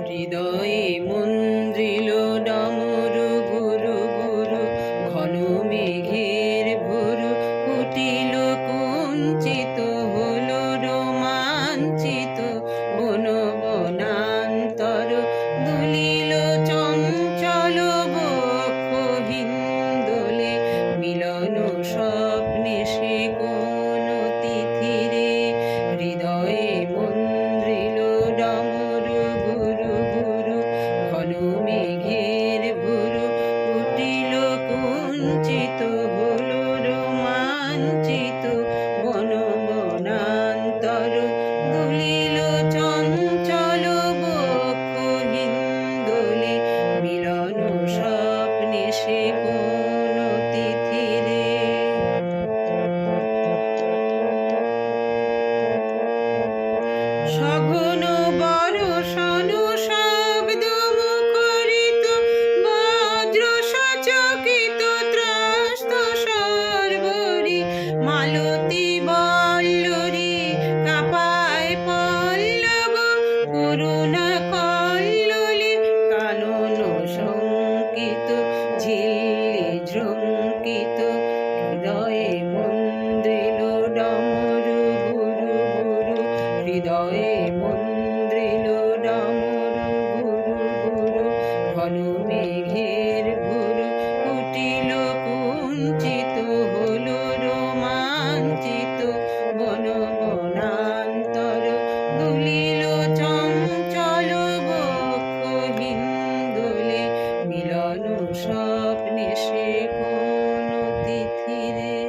হৃদয়ে মন্দ্রিল মেঘের ভুরু কুটিল কুঞ্চিত হলো রোমাঞ্চিত। বন বনান্তর দুলিল চঞ্চল বক্ষ হিন্দোলে, মিলন স্বপ্নে সে কোন তিথিরে ঝঙ্কিত হৃদয়ে মন্দির ডমরু গুরু গুরু হৃদয়ে মন্দির পৃথিবী